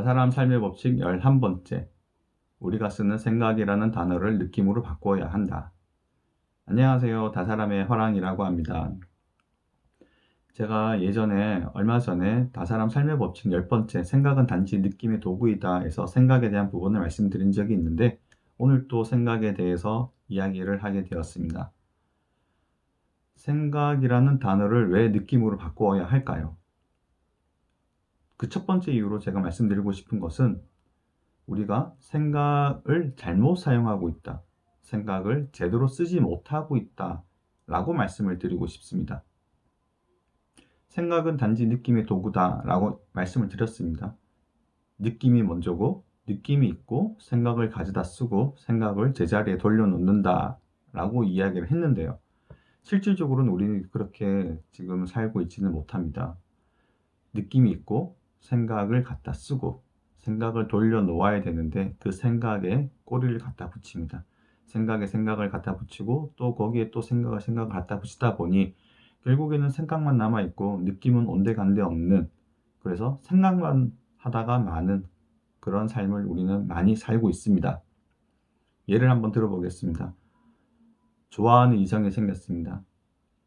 다사람 삶의 법칙 11번째. 우리가 쓰는 생각이라는 단어를 느낌으로 바꿔야 한다. 안녕하세요. 다사람의 화랑이라고 합니다. 제가 예전에 얼마 전에 다사람 삶의 법칙 10번째 생각은 단지 느낌의 도구이다 해서 생각에 대한 부분을 말씀드린 적이 있는데 오늘 또 생각에 대해서 이야기를 하게 되었습니다. 생각이라는 단어를 왜 느낌으로 바꿔야 할까요? 그 첫 번째 이유로 제가 말씀드리고 싶은 것은 우리가 생각을 잘못 사용하고 있다. 생각을 제대로 쓰지 못하고 있다. 라고 말씀을 드리고 싶습니다. 생각은 단지 느낌의 도구다. 라고 말씀을 드렸습니다. 느낌이 먼저고, 느낌이 있고, 생각을 가져다 쓰고, 생각을 제자리에 돌려놓는다. 라고 이야기를 했는데요. 실질적으로는 우리는 그렇게 지금 살고 있지는 못합니다. 느낌이 있고, 생각을 갖다 쓰고 생각을 돌려 놓아야 되는데 그 생각에 꼬리를 갖다 붙입니다. 생각에 생각을 갖다 붙이고 또 거기에 또 생각을 생각을 갖다 붙이다 보니 결국에는 생각만 남아 있고 느낌은 온데간데 없는 그래서 생각만 하다가 많은 그런 삶을 우리는 많이 살고 있습니다. 예를 한번 들어보겠습니다. 좋아하는 이성이 생겼습니다.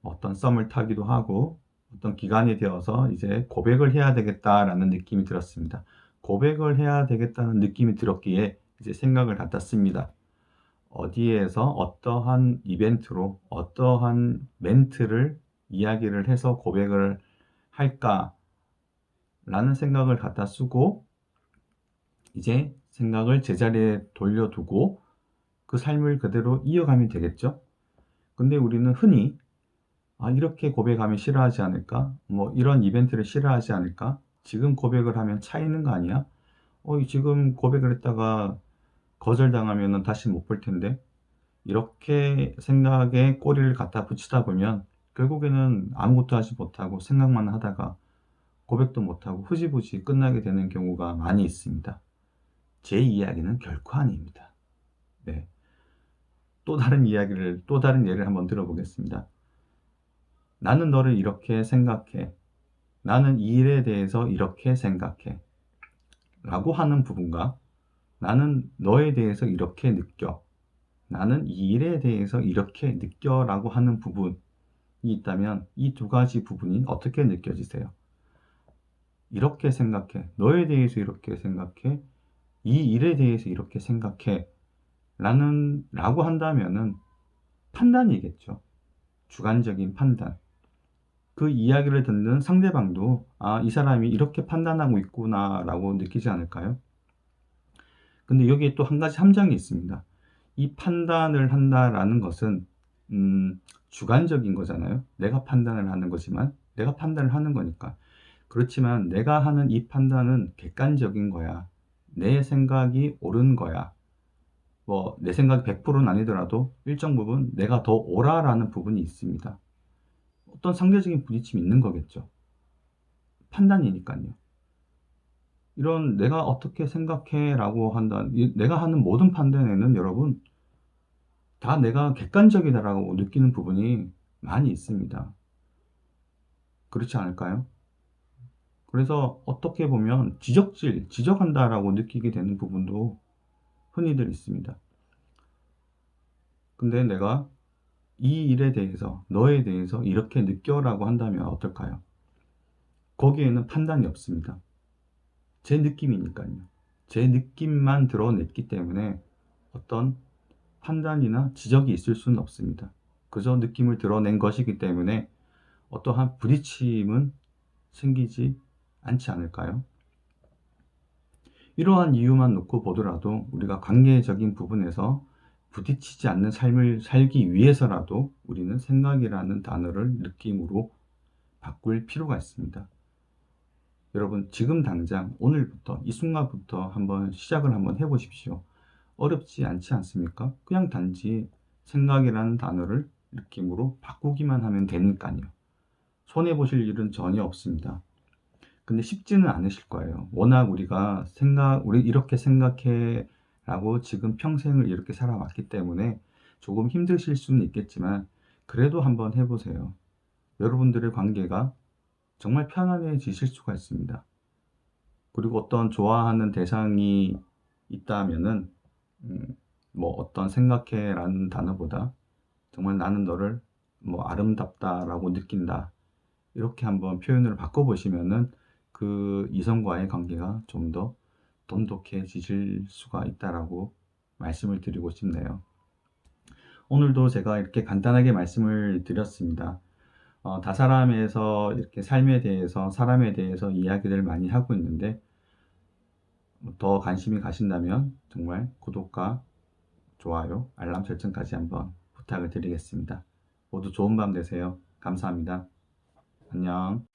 어떤 썸을 타기도 하고 어떤 기간이 되어서 이제 고백을 해야 되겠다라는 느낌이 들었습니다. 고백을 해야 되겠다는 느낌이 들었기에 이제 생각을 갖다 씁니다. 어디에서 어떠한 이벤트로 어떠한 멘트를 이야기를 해서 고백을 할까 라는 생각을 갖다 쓰고 이제 생각을 제자리에 돌려두고 그 삶을 그대로 이어가면 되겠죠. 근데 우리는 흔히 아, 이렇게 고백하면 싫어하지 않을까? 뭐 이런 이벤트를 싫어하지 않을까? 지금 고백을 하면 차이는 거 아니야? 어, 지금 고백을 했다가 거절당하면 다시 못 볼 텐데. 이렇게 생각에 꼬리를 갖다 붙이다 보면 결국에는 아무것도 하지 못하고 생각만 하다가 고백도 못하고 흐지부지 끝나게 되는 경우가 많이 있습니다. 제 이야기는 결코 아닙니다. 네. 또 다른 이야기를, 또 다른 예를 한번 들어보겠습니다. 나는 너를 이렇게 생각해. 나는 이 일에 대해서 이렇게 생각해. 라고 하는 부분과 나는 너에 대해서 이렇게 느껴. 나는 이 일에 대해서 이렇게 느껴 라고 하는 부분이 있다면 이 두 가지 부분이 어떻게 느껴지세요? 이렇게 생각해. 너에 대해서 이렇게 생각해. 이 일에 대해서 이렇게 생각해. 라는, 라고 한다면은 판단이겠죠. 주관적인 판단. 그 이야기를 듣는 상대방도 아, 이 사람이 이렇게 판단하고 있구나라고 느끼지 않을까요? 근데 여기에 또 한 가지 함정이 있습니다. 이 판단을 한다라는 것은 음, 주관적인 거잖아요. 내가 판단을 하는 거지만 내가 판단을 하는 거니까. 그렇지만 내가 하는 이 판단은 객관적인 거야. 내 생각이 옳은 거야. 뭐 내 생각이 100%는 아니더라도 일정 부분 내가 더 옳아라는 부분이 있습니다. 어떤 상대적인 부딪힘이 있는 거겠죠. 판단이니까요. 이런 내가 어떻게 생각해 라고 한다. 내가 하는 모든 판단에는 여러분 다 내가 객관적이다라고 느끼는 부분이 많이 있습니다. 그렇지 않을까요? 그래서 어떻게 보면 지적질, 지적한다라고 느끼게 되는 부분도 흔히들 있습니다. 근데 내가 이 일에 대해서, 너에 대해서 이렇게 느껴라고 한다면 어떨까요? 거기에는 판단이 없습니다. 제 느낌이니까요. 제 느낌만 드러냈기 때문에 어떤 판단이나 지적이 있을 수는 없습니다. 그저 느낌을 드러낸 것이기 때문에 어떠한 부딪힘은 생기지 않지 않을까요? 이러한 이유만 놓고 보더라도 우리가 관계적인 부분에서 부딪히지 않는 삶을 살기 위해서라도 우리는 생각이라는 단어를 느낌으로 바꿀 필요가 있습니다. 여러분, 지금 당장 오늘부터, 이 순간부터 한번 시작을 한번 해보십시오. 어렵지 않지 않습니까? 그냥 단지 생각이라는 단어를 느낌으로 바꾸기만 하면 되니까요. 손해보실 일은 전혀 없습니다. 근데 쉽지는 않으실 거예요. 워낙 우리가 생각, 우리 이렇게 생각해 라고 지금 평생을 이렇게 살아왔기 때문에 조금 힘드실 수는 있겠지만 그래도 한번 해보세요. 여러분들의 관계가 정말 편안해지실 수가 있습니다. 그리고 어떤 좋아하는 대상이 있다면은 음, 뭐 어떤 생각해라는 단어보다 정말 나는 너를 뭐 아름답다라고 느낀다 이렇게 한번 표현을 바꿔보시면은 그 이성과의 관계가 좀더 돈독해지실 수가 있다라고 말씀을 드리고 싶네요. 오늘도 제가 이렇게 간단하게 말씀을 드렸습니다. 어, 다사람에서 이렇게 삶에 대해서 사람에 대해서 이야기를 많이 하고 있는데 더 관심이 가신다면 정말 구독과 좋아요, 알람 설정까지 한번 부탁을 드리겠습니다. 모두 좋은 밤 되세요. 감사합니다. 안녕.